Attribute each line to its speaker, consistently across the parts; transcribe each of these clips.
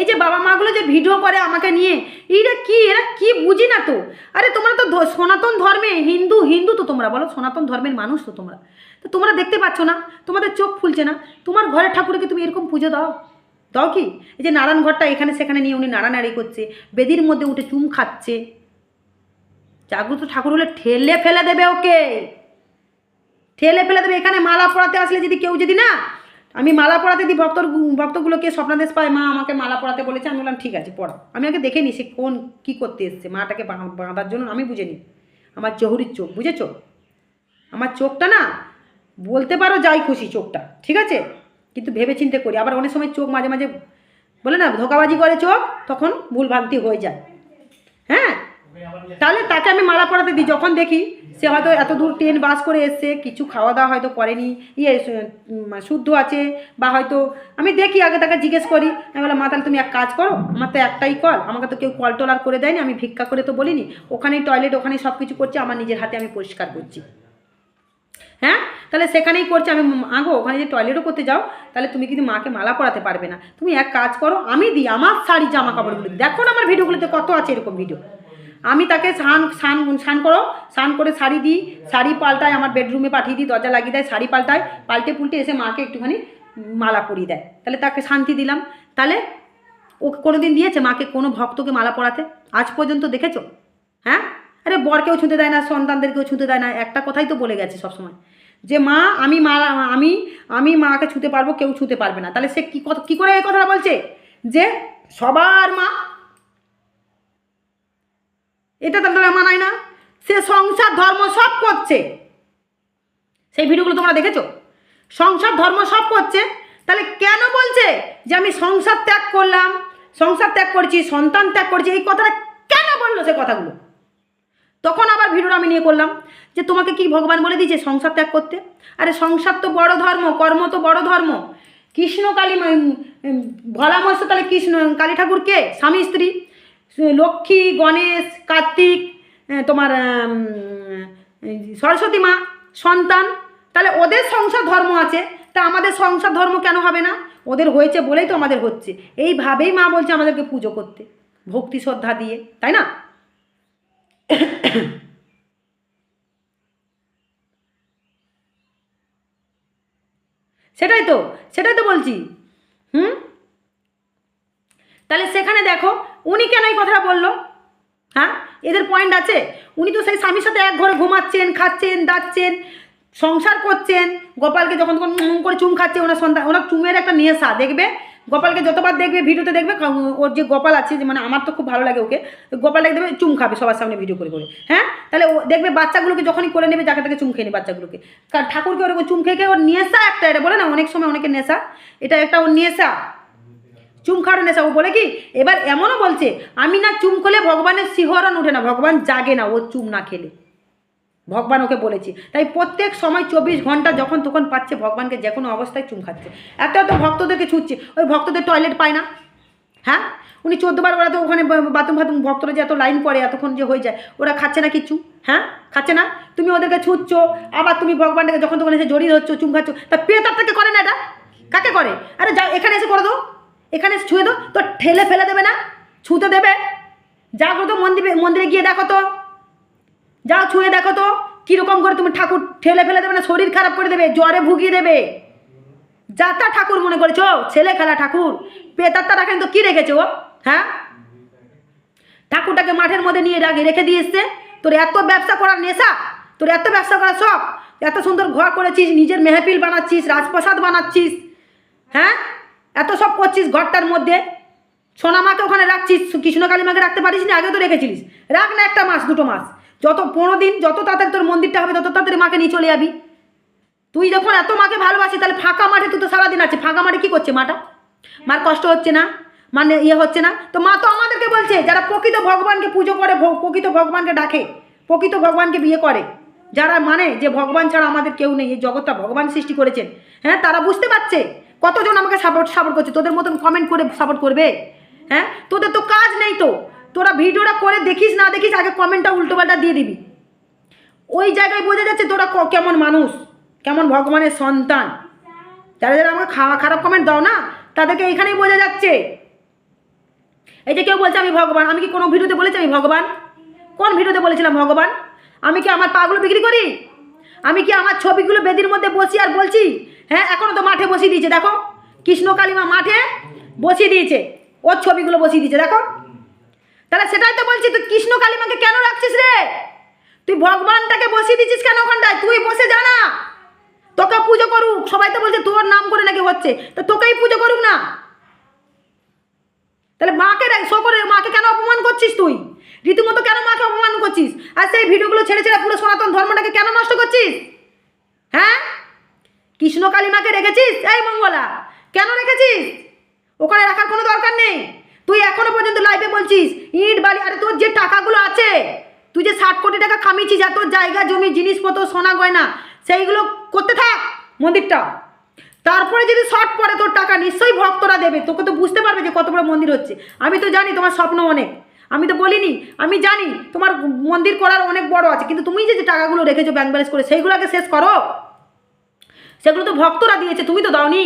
Speaker 1: এই যে বাবা মাগুলো যে ভিডিও করে আমাকে নিয়ে এরা কি এরা কি বুঝি না তো? আরে তোমরা তো সনাতন ধর্মে হিন্দু হিন্দু তো তোমরা, বলো সনাতন ধর্মের মানুষ তো তোমরা। তো তোমরা দেখতে পাচ্ছ না, তোমাদের চোখ ফুলছে না, তোমার ঘরের ঠাকুরকে তুমি এরকম পুজো দাও। দাও কি? এই যে নারায়ণ ঘরটা এখানে সেখানে নিয়ে উনি নাড়ানাড়ি করছে, বেদির মধ্যে উঠে চুম খাচ্ছে। জাগ্রত ঠাকুর হলে ঠেলে ফেলে দেবে ওকে। ঠেলে ফেলে দেবে, এখানে মালা পরাতে আসলে যদি কেউ যদি না আমি মালা পড়াতে দিই, ভক্তর ভক্তগুলোকে স্বপ্নাদেশ পায়? মা আমাকে মালা পড়াতে বলেছে। আমি বললাম, ঠিক আছে পড়াও আমি আগে দেখে নিই সে কোন, কী করতে এসছে। মাটাকে বাঁধার জন্য আমি বুঝে নিই আমার জহুরির চোখ, বুঝেছ? আমার চোখটা না, বলতে পারো যাই খুশি চোখটা, ঠিক আছে? কিন্তু ভেবে চিন্তে করি। আবার অনেক সময় চোখ মাঝে মাঝে বলে না, ধোকাবাজি করে চোখ, তখন ভুলভ্রান্তি হয়ে যায়। হ্যাঁ? তাহলে তাকে আমি মালা পড়াতে দিই, যখন দেখি সে হয়তো এত দূর ট্রেন বাস করে এসছে, কিছু খাওয়া দাওয়া হয়তো করেনি ইয়ে শুদ্ধ আছে, বা হয়তো, আমি দেখি, আগে তাকে জিজ্ঞেস করি, আমি বললাম, মা, তাহলে তুমি এক কাজ করো, আমার তো একটাই কল, আমাকে তো কেউ কল টলার করে দেয়নি, আমি ভিক্ষা করে তো বলিনি, ওখানেই টয়লেট ওখানেই সব কিছু করছি, আমার নিজের হাতে আমি পরিষ্কার করছি। হ্যাঁ? তাহলে সেখানেই করছে, আমি আগো ওখানে যে টয়লেটও করতে যাও, তাহলে তুমি কিন্তু মাকে মালা পরাতে পারবে না। তুমি এক কাজ করো, আমি দিই, আমার শাড়ি জামা কাপড়গুলো দেখো না আমার ভিডিওগুলোতে কত আছে এরকম ভিডিও আমি তাকে স্নান স্নান স্নান করো, স্নান করে শাড়ি দিই, শাড়ি পাল্টায় আমার বেডরুমে পাঠিয়ে দিই, দরজা লাগিয়ে দেয়, শাড়ি পাল্টায় পাল্টে পুল্টে এসে মাকে একটুখানি মালা পরিয়ে দেয়। তাহলে তাকে শান্তি দিলাম। তাহলে ও কোনো দিন দিয়েছে? মাকে কোনো ভক্তকে মালা পরাতে? আজ পর্যন্ত দেখেছ? হ্যাঁ? আরে বরকেও ছুঁতে দেয় না, সন্তানদেরকেও ছুঁতে দেয় না। একটা কথাই তো বলে গেছে সবসময়। যে মা, আমি মা আমি আমি মাকে ছুঁতে পারব, কেউ ছুঁতে পারবে না। তাহলে সে কী কথা কী করে এই কথাটা বলছে? যে সবার মা এটা তাহলে মানায় না। সে সংসার, ধর্ম সব করছে। সেই ভিডিওগুলো তোমরা দেখেছ? সংসার, ধর্ম সব করছে। তাহলে কেন বলছে যে আমি সংসার ত্যাগ করলাম, সংসার ত্যাগ করছি, সন্তান ত্যাগ করছি? এই কথাটা কেন বলল সে কথাগুলো? তখন আবার ভিডিওটা আমি নিয়ে করলাম যে তোমাকে কি ভগবান বলে দিয়েছে সংসার ত্যাগ করতে? আরে সংসার তো বড় ধর্ম, কর্ম তো বড় ধর্ম। কৃষ্ণ কালী ভোলা মহেশ তাহলে কৃষ্ণ, কালী ঠাকুর কে? স্বামী, স্ত্রী। লক্ষ্মী, গণেশ, কার্তিক তোমার সরস্বতী মা, সন্তান, তাহলে ওদের সংসার ধর্ম আছে, তা আমাদের সংসার ধর্ম কেন হবে না? ওদের হয়েছে বলেই তো আমাদের হচ্ছে। এইভাবেই মা বলছে আমাদেরকে পুজো করতে, ভক্তি শ্রদ্ধা দিয়ে, তাই না? সেটাই তো সেটাই তো বলছি। হুম? তাহলে সেখানে দেখো, উনি কেন এই কথাটা বলল? হ্যাঁ? এদের পয়েন্ট আছে। উনি তো সেই স্বামীর সাথে এক ঘরে ঘুমাচ্ছেন, খাচ্ছেন, দাচ্ছেন, সংসার করছেন। গোপালকে যখন তখন উম করে চুম খাচ্ছে, ওনার সন্তান, ওনার চুমের একটা নেশা, দেখবে? গোপালকে যতবার দেখবে ভিডিওতে দেখবে ওর যে গোপাল আছে, যে মানে আমার তো খুব ভালো লাগে ওকে গোপালটাকে দেখবে চুম খাবে সবার সামনে ভিডিও করে করে। হ্যাঁ? তাহলে ও দেখবে বাচ্চাগুলোকে যখনই করে নেবে, যাকে তাকে চুম খেয়ে নেবে বাচ্চাগুলোকে। কারণ ঠাকুরকে ওরকম চুম খেয়ে খেয়ে ওর নেশা একটা, এটা বলে না, অনেক সময় অনেকের নেশা, এটা একটা ওর নেশা। চুম খাওয়ার নেশা। ও বলে কি, এবার এমনও বলছে, আমি না চুম খেলে ভগবানের শিহরণ ওঠে না, ভগবান জাগে না, ও চুম না খেলে। ভগবান ওকে বলেছে। তাই প্রত্যেক সময় চব্বিশ ঘণ্টা যখন তখন পাচ্ছে, ভগবানকে যে কোনো অবস্থায় চুম খাচ্ছে। এত এত ভক্তদেরকে ছুটছে ওই ভক্তদের টয়লেট পায় না। হ্যাঁ? উনি চোদ্দবার ওরা তো ওখানে বাথরুম ফাথরুম ভক্তরা যে এত লাইন পড়ে, এতক্ষণ যে হয়ে যায়, ওরা খাচ্ছে না কিছু? হ্যাঁ? খাচ্ছে না? তুমি ওদেরকে ছুটছো আবার তুমি ভগবানটাকে যখন তখন এসে জড়িয়ে ধরছো, চুম খাচ্ছ, তা পেতার থেকে করে না এটা? কাকে করে? আরে যা, এখানে এসে করে দো এখানে ছুঁয়ে দো তো ঠেলে ফেলে দেবে না, ছুঁতে দেবে। জাগ্রত মন্দিরে মন্দিরে গিয়ে দেখো তো। যাও ছুঁয়ে দেখো তো, কীরকম করে তুমি ঠাকুর ঠেলে ফেলে দেবে না, শরীর খারাপ করে দেবে, জ্বরে ভুগিয়ে দেবে। যাতা ঠাকুর মনে করেছ, ছেলে খেলা ঠাকুর। পেতারটা রাখেন তো কী রেখেছে ও? হ্যাঁ? ঠাকুরটাকে মাঠের মধ্যে নিয়ে রাখে রেখে দিয়ে এসছে। তোর এত ব্যবসা করার নেশা, তোর এত ব্যবসা করার শখ, এত সুন্দর ঘর করেছিস, নিজের মেহফিল বানাচ্ছিস, রাজপ্রসাদ বানাচ্ছিস হ্যাঁ? এত সব করছিস ঘরটার মধ্যে? সোনামাকে ওখানে রাখছিস? কৃষ্ণকালী মাকে রাখতে পারিস না? আগে তো রেখেছিলিস। রাখ না একটা মাস, দুটো মাস। যত পনেরো দিন, যত তাড়াতাড়ি তোর মন্দিরটা হবে, তত তাড়াতাড়ি মাকে নিয়ে চলে যাবি। তুই যখন এত মাকে ভালোবাসিস, তাহলে ফাঁকা মাঠে তুই তো সারাদিন আছে। ফাঁকা মাঠে কী করছে মাটা? মার কষ্ট হচ্ছে না? মানে ইয়ে হচ্ছে না? তো মা তো আমাদেরকে বলছে, যারা প্রকৃত ভগবানকে পুজো করে প্রকৃত ভগবানকে ডাকে, প্রকৃত ভগবানকে বিয়ে করে, যারা মানে যে ভগবান ছাড়া আমাদের কেউ নেই, এই জগৎটা ভগবান সৃষ্টি করেছেন হ্যাঁ তারা বুঝতে পারছে কতজন আমাকে সাপোর্ট সাপোর্ট করছে? তোদের মতন কমেন্ট করে সাপোর্ট করবে? হ্যাঁ? তোদের তো কাজ নেই তো। তোরা ভিডিওটা করে দেখিস, না দেখিস, আগে কমেন্টটা উল্টোপাল্টা দিয়ে দিবি। ওই জায়গায় বোঝা যাচ্ছে তোরা কেমন মানুষ, কেমন ভগবানের সন্তান। যারা যারা আমাকে খাওয়া খারাপ কমেন্ট দাও না, তাদেরকে এইখানেই বোঝা যাচ্ছে। এই যে কেউ বলছে আমি ভগবান, আমি কি কোনো ভিডিওতে বলেছি আমি ভগবান? কোন ভিডিওতে বলেছিলাম ভগবান? আমি কি আমার পাগুলো বিক্রি করি? আমি কি আমার ছবিগুলো বেদির মধ্যে বসি আর বলছি? হ্যাঁ এখনও তো মাঠে বসিয়ে দিয়েছে, দেখো। কৃষ্ণ কালিমা মাঠে বসিয়ে দিয়েছে, ওর ছবিগুলো বসিয়ে দিয়েছে, দেখো। তাহলে সেটাই তো বলছি, তুই কৃষ্ণ কালিমাকে কেন রাখছিস রে? তুই ভগবানটাকে বসিয়ে দিচ্ছিস কেন ওখানটায়? তুই বসে জানা তোকে পুজো করুক, সবাই তো বলছে তোর নাম করে নাকি হচ্ছে, তো তোকেই পুজো করুক না। তাহলে মাকে শো করে, মাকে কেন অপমান করছিস তুই? রীতিমতো কেন মাকে অপমান করছিস? আর সেই ভিডিওগুলো ছেড়ে ছেড়ে পুরো সনাতন ধর্মটাকে কেন নষ্ট করছিস? হ্যাঁ? কৃষ্ণ কালিমাকে রেখেছিস? এই মঙ্গলা, কেন রেখেছিস? ওখানে রাখার কোনো দরকার নেই। তুই এখনও পর্যন্ত লাইভে বলছিস, ইট, বালি, আরে তোর যে টাকাগুলো আছে, তুই যে ষাট কোটি টাকা খামিয়েছিস আর তোর জায়গা, জমি, জিনিসপত্র, সোনা, গয়না, সেইগুলো করতে থাক মন্দিরটা। তারপরে যদি শর্ট পড়ে তোর টাকা, নিশ্চয়ই ভক্তরা দেবে। তোকে তো বুঝতে পারবে যে কত বড় মন্দির হচ্ছে। আমি তো জানি তোমার স্বপ্ন অনেক। আমি তো বলিনি, আমি জানি তোমার মন্দির করার অনেক বড় আছে। কিন্তু তুমি যে টাকাগুলো রেখেছো ব্যাংক ব্যালেন্স করে, সেইগুলোকে শেষ করো। সেগুলো তো ভক্তরা দিয়েছে, তুমি তো দাওনি।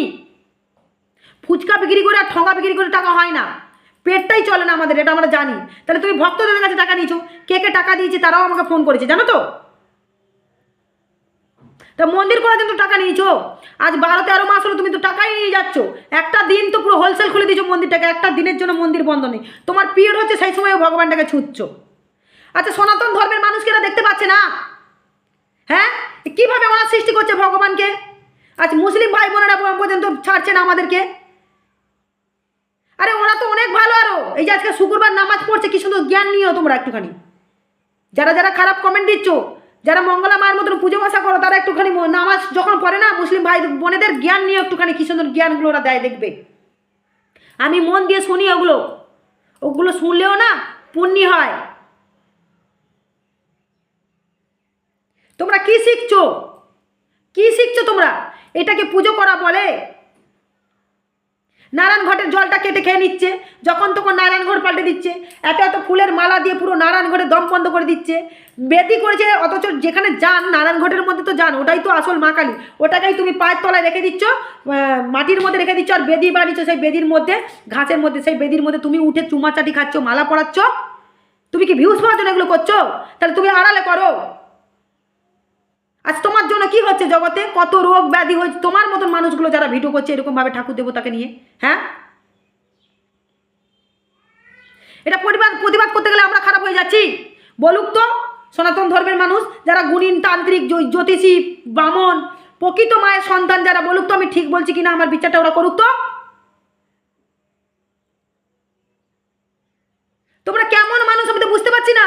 Speaker 1: ফুচকা বিক্রি করে আর ঠঙ্গা বিক্রি করে টাকা হয় না। পেটটাই চলে না আমাদের, এটা আমরা জানি। তাহলে তুমি ভক্তদের কাছে টাকা নিয়েছো, কে কে টাকা দিয়েছে তারাও আমাকে ফোন করেছে, জানো তো? তা মন্দির করার জন্য টাকা নিয়েছো? আজ বারো তেরো মাস হলো তুমি তো টাকাই নিয়ে যাচ্ছ। একটা দিন তো পুরো হোলসেল খুলে দিয়েছ মন্দিরটাকে, একটা দিনের জন্য মন্দির বন্ধ নেই। তোমার পিরিয়ড হচ্ছে সেই সময় ভগবানটাকে ছুটছো আচ্ছা সনাতন ধর্মের মানুষকে দেখতে পাচ্ছে না? হ্যাঁ? কীভাবে ওরা সৃষ্টি করছে ভগবানকে? আচ্ছা মুসলিম ভাই বোনেরা পর্যন্ত ছাড়ছে না আমাদেরকে। আরে ওরা তো অনেক ভালো আরও। এই যে আজকে শুক্রবার নামাজ পড়ছে, কি সুন্দর জ্ঞান নিও তোমরা একটুখানি। যারা যারা খারাপ কমেন্ট দিচ্ছ, যারা মঙ্গলা মায়ের মতন পুজো বাসা করো, তারা একটুখানি নামাজ যখন পড়ে না, মুসলিম ভাই বোনেদের জ্ঞান নিয়ে একটুখানি কি সুন্দর জ্ঞানগুলো ওরা দেয় দেখবে। আমি মন দিয়ে শুনি ওগুলো। ওগুলো শুনলেও না পুণ্যি হয়। তোমরা কি শিখছো? কি শিখছো তোমরা? এটাকে পুজো করা বলে। নারায়ণ ঘটের জলটা কেটে খেয়ে নিচ্ছে। যখন তখন নারায়ণ ঘট পাল্টে দিচ্ছে। এত এত ফুলের মালা দিয়ে পুরো নারায়ণ ঘটে দম বন্ধ করে দিচ্ছে। বেদি করেছে অথচ যেখানে যান, নারায়ণ ঘটের মধ্যে তো যান, ওটাই তো আসল মা কালী। ওটাকেই তুমি পায়ের তলায় রেখে দিচ্ছ মাটির মধ্যে রেখে দিচ্ছ, আর বেদি বানিয়েছো সেই বেদির মধ্যে, ঘাসের মধ্যে, সেই বেদির মধ্যে তুমি উঠে চুমাচাটি খাচ্ছ, মালা পড়াচ্ছ তুমি কি ভিউজ পাওয়ার জন্য এগুলো করছ? তাহলে তুমি আড়ালে করো। আজ তোমার জন্য কি হচ্ছে জগতে? কত রোগ ব্যাধি হচ্ছে তোমার মতন মানুষগুলো যারা ভিডিও করছে এরকমভাবে ঠাকুর দেবতাকে নিয়ে হ্যাঁ? এটা প্রতিবাদ প্রতিবাদ করতে গেলে আমরা খারাপ হয়ে যাচ্ছি। বলুক তো, সনাতন ধর্মের মানুষ, যারা গুণিন, তান্ত্রিক জ্যোতিষী বামন প্রকৃত মায়ের সন্তান যারা, বলুক তো আমি ঠিক বলছি কিনা, আমার বিচারটা ওরা করুক তো তোমরা কেমন মানুষ আমি তো বুঝতে পারছি না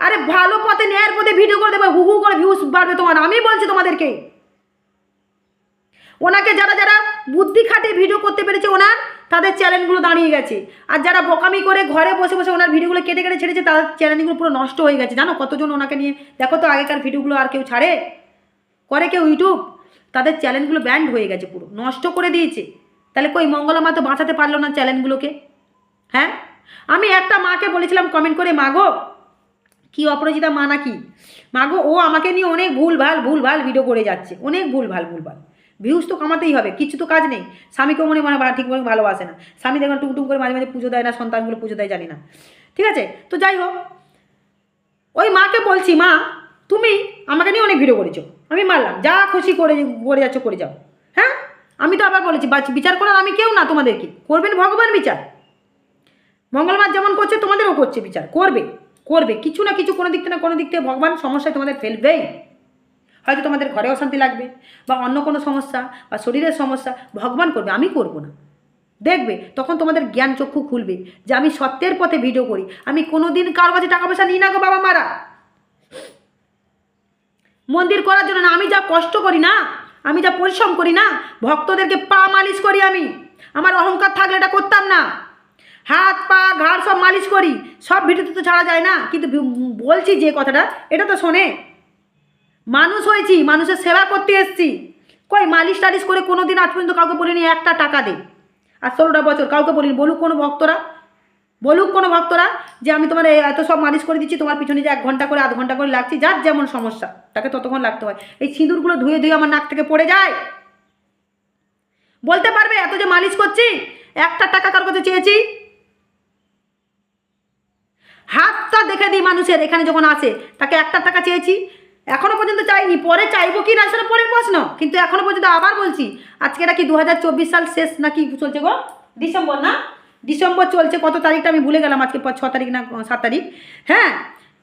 Speaker 1: আরে ভালো পথে ভিডিও করে দেবে, হু হু করে ভিউজ বাড়বে তোমার, আমি বলছি তোমাদেরকে। ওনাকে যারা যারা বুদ্ধি খাটিয়ে ভিডিও করতে পেরেছে ওনার, তাদের চ্যানেলগুলো দাঁড়িয়ে গেছে। আর যারা বোকামি করে ঘরে বসে বসে ওনার ভিডিওগুলো কেটে কেটে ছেড়েছে, তাদের চ্যানেলগুলো পুরো নষ্ট হয়ে গেছে। জানো, কতজন ওনাকে নিয়ে, দেখো তো আগেকার ভিডিওগুলো আর কেউ ছাড়ে? করে কেউ ইউটিউব তাদের চ্যানেলগুলো ব্যান্ড হয়ে গেছে পুরো, নষ্ট করে দিয়েছে। তাহলে কই, মঙ্গলা মা তো বাঁচাতে পারল না চ্যানেলগুলোকে হ্যাঁ? আমি একটা মাকে বলেছিলাম কমেন্ট করে মাগো কি অপরাজিতা, মা নাকি? মাগো ও আমাকে নিয়ে অনেক ভুল ভালো ভুল ভালো ভিডিও করে যাচ্ছে। অনেক ভুল ভালো ভুল ভালো ভিউজ তো কামাতেই হবে, কিছু তো কাজ নেই। স্বামীকেও মনে মনে ঠিক মনে ভালোবাসে না। স্বামী দেখুন টুকটুক করে মাঝে মাঝে পুজো দেয় না, সন্তানগুলো পুজো দেয়, জানি না। ঠিক আছে? তো যাই হোক। ওই মাকে বলছি, মা, তুমি আমাকে নিয়ে অনেক ভিডিও করেছ। আমি মারলাম। যা খুশি করে করে যাচ্ছ, করে যাও। হ্যাঁ? আমি তো আবার বলেছি, বাচ- বিচার করার আমি কেউ না তোমাদেরকে। করবেন ভগবান বিচার। মঙ্গলবার যেমন করছে, তোমাদেরও করছে বিচার। করবে। করবে। কিছু না কিছু কোনো দিক থেকে না কোনো দিক থেকে ভগবান সমস্যায় তোমাদের ফেলবেই। হয়তো তোমাদের ঘরে অশান্তি লাগবে বা অন্য কোনো সমস্যা বা শরীরের সমস্যা, ভগবান করবে, আমি করব না। দেখবে, তখন তোমাদের জ্ঞান চক্ষু খুলবে যে আমি সত্যের পথে ভিডিও করি। আমি কোনো দিন কারও কাছে টাকা পয়সা নিই না গো বাবা মারা। মন্দির করার জন্য না, আমি যা কষ্ট করি না, আমি যা পরিশ্রম করি না, ভক্তদেরকে পা মালিশ করি আমি। আমার অহংকার থাকলে এটা করতাম না। হাত, পা, ঘাড় সব মালিশ করি, সব ভিডিওতে তো ছাড়া যায় না। কিন্তু বলছি যে কথাটা, এটা তো শোনে। মানুষ হয়েছি, মানুষের সেবা করতে এসছি। কই, মালিশ টালিশ করে কোনো দিন আজ পর্যন্ত কাউকে বলিনি একটা টাকা দে। আর ষোলোটা বছর কাউকে বলিনি, বলুক কোনো ভক্তরা, বলুক কোনো ভক্তরা যে আমি তোমার এত সব মালিশ করে দিচ্ছি, তোমার পিছনে যে এক ঘণ্টা করে, আধ ঘণ্টা করে লাগছি, যার যেমন সমস্যা, তাকে ততক্ষণ লাগতে হয়। এই সিঁদুরগুলো ধুয়ে ধুয়ে আমার নাক থেকে পড়ে যায়। বলতে পারবে এত যে মালিশ করছি, একটা টাকা কার কাছে চেয়েছি মানুষের, এখানে যখন আসে, তাকে একটা টাকা চেয়েছি। এখনও পর্যন্ত চাইনি, পরে চাইব কি না সেটা পরের প্রশ্ন। কিন্তু এখনও পর্যন্ত আবার বলছি, আজকে এটা কি দু সাল শেষ নাকি চলছে গো? ডিসেম্বর না? ডিসেম্বর চলছে, কত তারিখটা আমি ভুলে গেলাম আজকে ছ তারিখ না সাত তারিখ। হ্যাঁ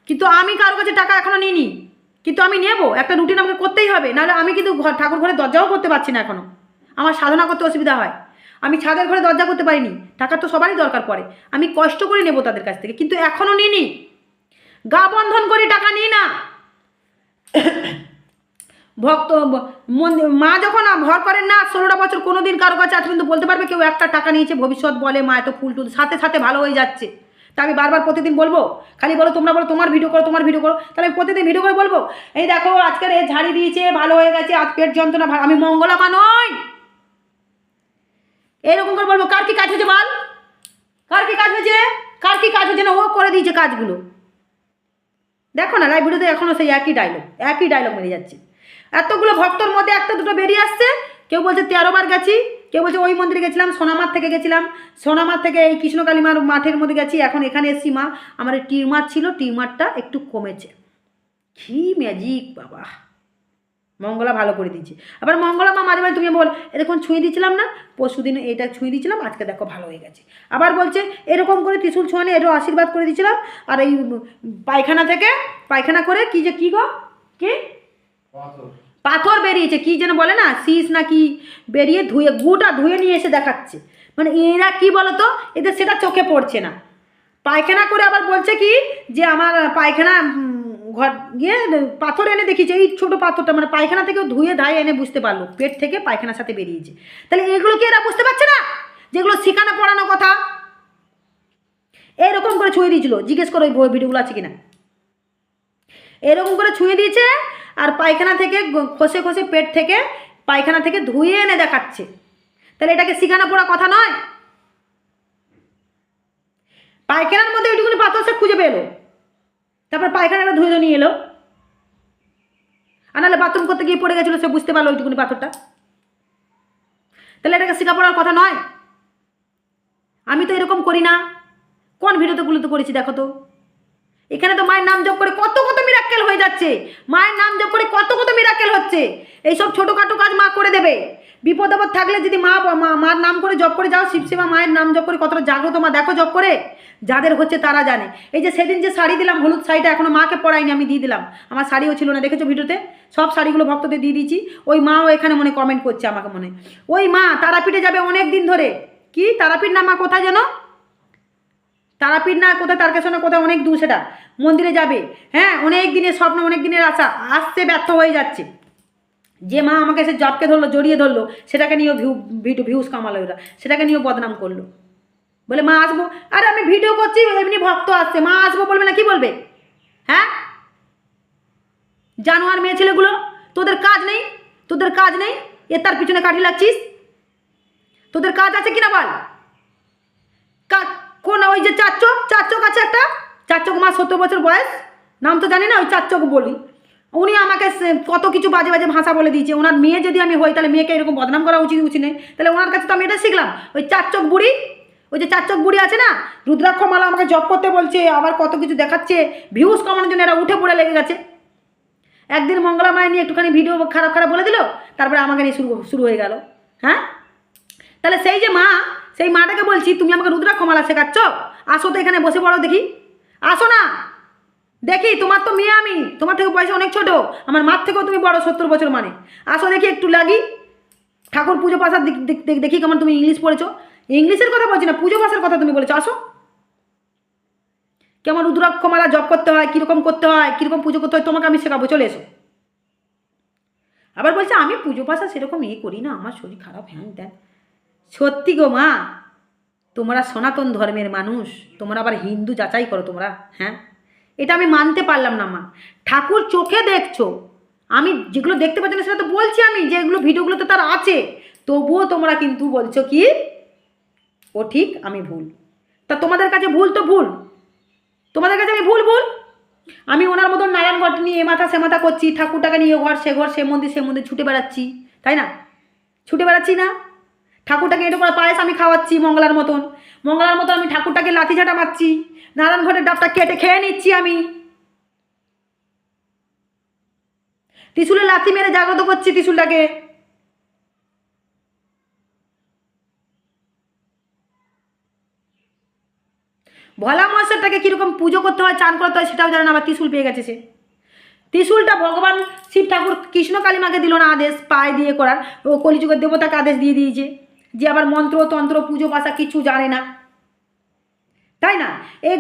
Speaker 1: কিন্তু আমি কারোর কাছে টাকা এখনও নিইনি। কিন্তু আমি নেব, একটা রুটিন আমাকে করতেই হবে। নাহলে আমি কিন্তু ঘর ঠাকুর ঘরে দরজাও করতে পারছি না এখনও। আমার সাধনা করতে অসুবিধা হয়। আমি ছাদের ঘরে দরজা করতে পারিনি, টাকা তো সবারই দরকার পড়ে। আমি কষ্ট করে নেব তাদের কাছ থেকে, কিন্তু এখনও নিইনি। গা বন্ধন করে টাকা নিই না। ভক্ত মা যখন ভর করেন না, ষোলোটা বছর কোনো দিন কারও কাছে আজ কিন্তু বলতে পারবে কেউ একটা টাকা নিয়েছে, ভবিষ্যৎ বলে মা এত ফুল টুল সাথে সাথে ভালো হয়ে যাচ্ছে। তা আমি বারবার প্রতিদিন বলব, খালি বলো তোমরা বলো, তোমার ভিডিও করো, তোমার ভিডিও করো, তাহলে আমি প্রতিদিন ভিডিও করে বলব, এই দেখো আজকের এ ঝাড়ি দিয়েছে, ভালো হয়ে গেছে, আজ পেট যন্ত্রণা, আমি মঙ্গলামা নই। এরকম করে বলব, কার কি কাজ হয়েছে বল? কার কি কাজ হয়েছে? কার কি কাজ হয়েছে? না, ও করে দিয়েছে কাজগুলো। দেখো না লাইভ ভিডিওতে এখনও সেই একই ডায়লগ একই ডায়লগ মেরে যাচ্ছে। এতগুলো ভক্তর মধ্যে একটা দুটো বেরিয়ে আসছে। কেউ বলছে, তেরো বার গেছি। কেউ বলছে, ওই মন্দিরে গেছিলাম, সোনামার থেকে গেছিলাম। সোনামার থেকে এই কৃষ্ণকালী মার মাঠের মধ্যে গেছি, এখন এখানে এসছি মা। আমার টিউমার ছিল, টিউমারটা একটু কমেছে। কি ম্যাজিক বাবা। মঙ্গলা ভালো করে দিয়েছি। আবার মঙ্গলা মা মাঝে মাঝে তুমি বল এরকম ছুঁয়ে দিয়েছিলাম না পরশু দিন এটা ছুঁয়ে দিয়েছিলাম আজকে দেখো ভালো হয়ে গেছে। আবার বলছে এরকম করে ত্রিশুল ছোঁয়ানে এরও আশীর্বাদ করে দিয়েছিলাম আর এই পায়খানা থেকে পায়খানা করে কি যে কি গো? কি? পাথর। বেরিয়েছে কি যেন বলে না শীষ না কি বেরিয়ে ধুয়ে গুটা ধুয়ে নিয়ে এসে দেখাচ্ছে। মানে এরা কি বলতো? এদের সেটা চোখে পড়ছে না। পায়খানা করে আবার বলছে কি যে আমার পায়খানা ঘর গিয়ে পাথর এনে দেখিয়েছে, এই ছোটো পাথরটা মানে পায়খানা থেকেও ধুয়ে ধায়ে এনে বুঝতে পারল, পেট থেকে পায়খানার সাথে বেরিয়েছে। তাহলে এগুলো কি এরা বুঝতে পারছে না? যেগুলো শেখানো, পড়ানো কথা? এরকম করে ছুঁয়ে দিয়েছিল। জিজ্ঞেস করো ওই ভিডিওগুলো আছে কিনা। এরকম করে ছুঁয়ে দিয়েছে আর পায়খানা থেকে খসে খসে পেট থেকে পায়খানা থেকে ধুয়ে এনে দেখাচ্ছে। তাহলে এটাকে শিখানো, পড়া কথা নয়? পায়খানার মধ্যে ওইটুকুনি পাথর সে খুঁজে পেল। তারপর পায়খানাটা ধুয়ে ধুয়ে নিয়ে এলো। আর নাহলে বাথরুম করতে গিয়ে পড়ে গেছিল, সে বুঝতে পারল ওইটুকুনি পাথরটা। তাহলে এটাকে শেখা পড়ার কথা নয়? আমি তো এরকম করি না। কোন ভিডিওতে গুলোতে করেছি দেখো তো। এখানে তো মায়ের নাম জপ করে কত কত মিরাক্কেল হয়ে যাচ্ছে। মায়ের নাম জপ করে কত কত মিরাক্কেল হচ্ছে। এইসব ছোটোখাটো কাজ মা করে দেবে। বিপদ আপদ থাকলে যদি মা মার নাম করে জব করে যাও শিবসেবা মায়ের নাম জব করে কতটা জাগ্রত মা। দেখো জব করে, যাদের হচ্ছে তারা জানে। এই যে সেদিন যে শাড়ি দিলাম, হলুদ শাড়িটা এখনও মাকে পরাইনি, আমি দিয়ে দিলাম। আমার শাড়িও ছিল না, দেখেছ ভিডিওতে? সব শাড়িগুলো ভক্তদের দিয়ে দিয়েছি। ওই মাও এখানে মনে কমেন্ট করছে আমাকে মনে। ওই মা তারাপীঠে যাবে অনেক দিন ধরে। কি? তারাপীঠ না মা কোথায় যেন? তারাপীঠ না কোথায়? তারকেশ্বর না কোথায়? অনেক দূর সেটা। মন্দিরে যাবে। হ্যাঁ অনেক দিনের স্বপ্ন অনেক দিনের আশা। আসতে ব্যর্থ হয়ে যাচ্ছে। যে মা আমাকে এসে জবকে ধরলো, জড়িয়ে ধরলো, সেটাকে নিয়েও ভিউ ভিডিও ভিউজ কামালো ওরা সেটাকে নিয়েও বদনাম করল। বলে, মা, আসব? আরে, আমি ভিডিও করছি, এমনি ভক্ত আসছে। মা, আসব বলবে না, কি বলবে? হ্যাঁ? জানোয়ার মেয়ে ছেলেগুলো, তোদের কাজ নেই? তোদের কাজ নেই? এ তার পিছনে কাঠি লাগছিস? তোদের কাজ আছে কিনা বল? কোন, ওই যে চার চোখ চার চোখ আছে একটা? চার চোখ মা সত্তর বছর বয়স? নাম তো জানি না, ওই চার চোখ বলি। উনি আমাকে কত কিছু বাজে বাজে ভাষা বলে দিয়েছে। ওনার মেয়ে যদি আমি হই, তাহলে মেয়েকে এরকম বদনাম করা উচিত উচিত নেই। তাহলে ওনার কাছে তো আমি এটা শিখলাম। ওই চার চোখ বুড়ি, ওই যে চার চোখ বুড়ি আছে না রুদ্রাক্ষ মালা আমাকে জব করতে বলছে, আবার কত কিছু দেখাচ্ছে, ভিউজ কমানোর জন্য এরা উঠে পড়ে লেগে গেছে। একদিন মঙ্গলা মায়ের নিয়ে একটুখানি ভিডিও খারাপ খারাপ বলে দিল, তারপরে আমাকে নিয়ে শুরু শুরু হয়ে গেল। হ্যাঁ? তাহলে সেই যে মা, সেই মাটাকে বলছি, তুমি আমাকে রুদ্রাক্ষ মালা শেখাচ্ছ? আসো তো এখানে বসে পড়ো দেখি। আসো না। দেখি, তোমার তো মেয়ে আমি। তোমার থেকে পয়সা অনেক ছোট। আমার মার থেকেও তুমি বড় সত্তর বছর মানে। আসো দেখি একটু লাগি। ঠাকুর পুজো পাশার দেখি কেমন তুমি ইংলিশ পড়েছো। ইংলিশের কথা বলছি না, পুজো পাশার কথা তুমি বলেছ। আসো। কেমন রুদ্রাক্ষ মালা জপ করতে হয়, কীরকম করতে হয়, কীরকম পুজো করতে হয়, তোমাকে আমি শেখাবো, চলে এসো। আবার বলছে, আমি পুজো পাশা সেরকম ইয়ে করি না, আমার শরীর খারাপ, হ্যান ত্যান। সত্যি গো মা, তোমরা সনাতন ধর্মের মানুষ, তোমরা আবার হিন্দু যাচাই করো তোমরা হ্যাঁ? এটা আমি মানতে পারলাম না, মা। ঠাকুর চোখে দেখছ। আমি যেগুলো দেখতে পাচ্ছি না, সেটা তো বলছি আমি যে এগুলো ভিডিওগুলোতে তার আছে। তবুও তোমরা কিন্তু বলছো কি, ও ঠিক, আমি ভুল। তা তোমাদের কাছে ভুল তো ভুল। তোমাদের কাছে আমি ভুল ভুল। আমি ওনার মতন নারায়ণগড় নিয়ে এ মাথা সে মাথা করছি, ঠাকুরটাকে নিয়ে ঘর, সে ঘর, সে মন্দির সে মন্দির ছুটে বেড়াচ্ছি, তাই না? ছুটে বেড়াচ্ছি না? ঠাকুরটাকে এটো করে পায়েস আমি খাওয়াচ্ছি মঙ্গলার মতন। মঙ্গলার মতন আমি ঠাকুরটাকে লাথি ঝাঁটা মারছি। নারায়ণ ঘটের ডাবটা কেটে খেয়ে নিচ্ছি আমি। ত্রিশুলে লাথি মেরে জাগ্রত করছি ত্রিশুলটাকে। ভোলা মহাশয়টাকে কীরকম পুজো করতে হয়, চান করতে হয়, সেটাও জানে না, আবার ত্রিশুল পেয়ে গেছে সে। ত্রিশুলটা ভগবান শিব ঠাকুর কৃষ্ণ কালিমাকে দিল না আদেশ, পায়ে দিয়ে করার। ও কলিযুগের দেবতাকে আদেশ দিয়ে দিয়েছে যে, আবার মন্ত্র, তন্ত্র, পুজো পাশা কিছু জানে না। তাই না?